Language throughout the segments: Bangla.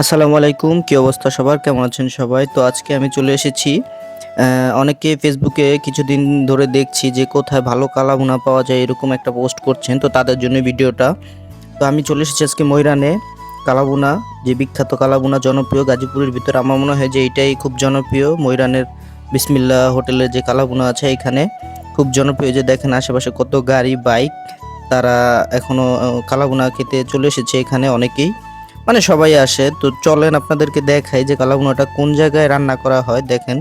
আসসালামু আলাইকুম কি অবস্থা সবার? কেমন আছেন সবাই? তো আজকে আমি চলে এসেছি অনেকে ফেসবুকে কিছুদিন ধরে দেখছি যে কোথায় ভালো কালাভুনা পাওয়া যায় এরকম একটা পোস্ট করছেন তো তাদের জন্য ভিডিওটা। তো আমি চলে এসেছি আজকে ময়রানে কালাবুনা যে বিখ্যাত কালাবুনা জনপ্রিয় গাজীপুরের ভিতরে আমার মনে হয় যে এটাই খুব জনপ্রিয় ময়রানের বিসমিল্লা হোটেলের যে কালাবুনা আছে এখানে। খুব জনপ্রিয় যে দেখেন আশেপাশে কত গাড়ি বাইক তারা এখনও আহ, কালাবুনা খেতে চলে এসেছে এখানে অনেকেই। মানে সবাই আসে, তো চলেন আপনাদেরকে দেখাই যে কালাভুনাটা কোন জায়গায় রান্না করা হয়। দেখেন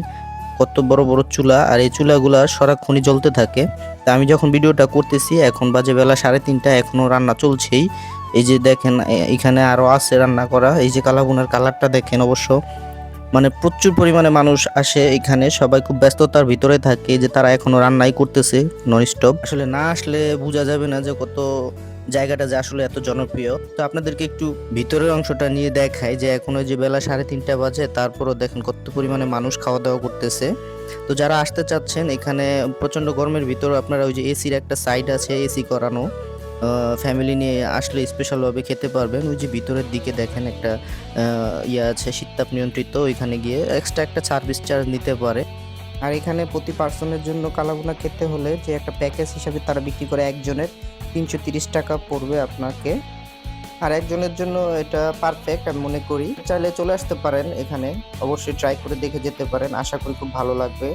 কত বড় বড় চুলা, আর এই চুলাগুলা সারাক্ষণই জ্বলতে থাকে। তা আমি যখন ভিডিওটা করতেছি, এখন বাজে বেলা সাড়ে তিনটা এখনও রান্না চলছেই। এই যে দেখেন এখানে আরও আছে রান্না করা। এই যে কালাভুনার কালারটা দেখেন অবশ্য মানে প্রচুর পরিমাণে মানুষ আসে এখানে। সবাই খুব ব্যস্ততার ভিতরে থাকে যে তারা এখনও রান্নাই করতেছে নন স্টপ আসলে না আসলে বোঝা যাবে না যে কত জায়গাটা যে আসলে এত জনপ্রিয়। তো আপনাদেরকে একটু ভিতরের অংশটা নিয়ে দেখায় যে এখনও যে বেলা সাড়ে তিনটা বাজে, তারপরও দেখেন কত পরিমাণে মানুষ খাওয়া দাওয়া করতেছে। তো যারা আসতে চাচ্ছেন, এখানে প্রচণ্ড গরমের ভিতরে আপনারা ওই যে এসির একটা সাইড আছে, এসি করানো। ফ্যামিলি নিয়ে আসলে স্পেশালভাবে খেতে পারবেন। ওই যে ভিতরের দিকে দেখেন একটা ইয়ে আছে, শীততাপ নিয়ন্ত্রিত। ওইখানে গিয়ে এক্সট্রা একটা সার্ভিস চার্জ নিতে পারে। আর এখানে প্রতি পার্সনের জন্য কালাভুনা খেতে হলে যে একটা প্যাকেজ হিসাবে তারা বিক্রি করে একজনের তিনশো তিরিশ টাকা পড়বে আপনাকে। আর একজনের জন্য এটা পারফেক্ট আমি মনে করি। চাইলে চলে আসতে পারেন এখানে। অবশ্যই ট্রাই করে দেখে যেতে পারেন। আশা করি খুব ভালো লাগবে।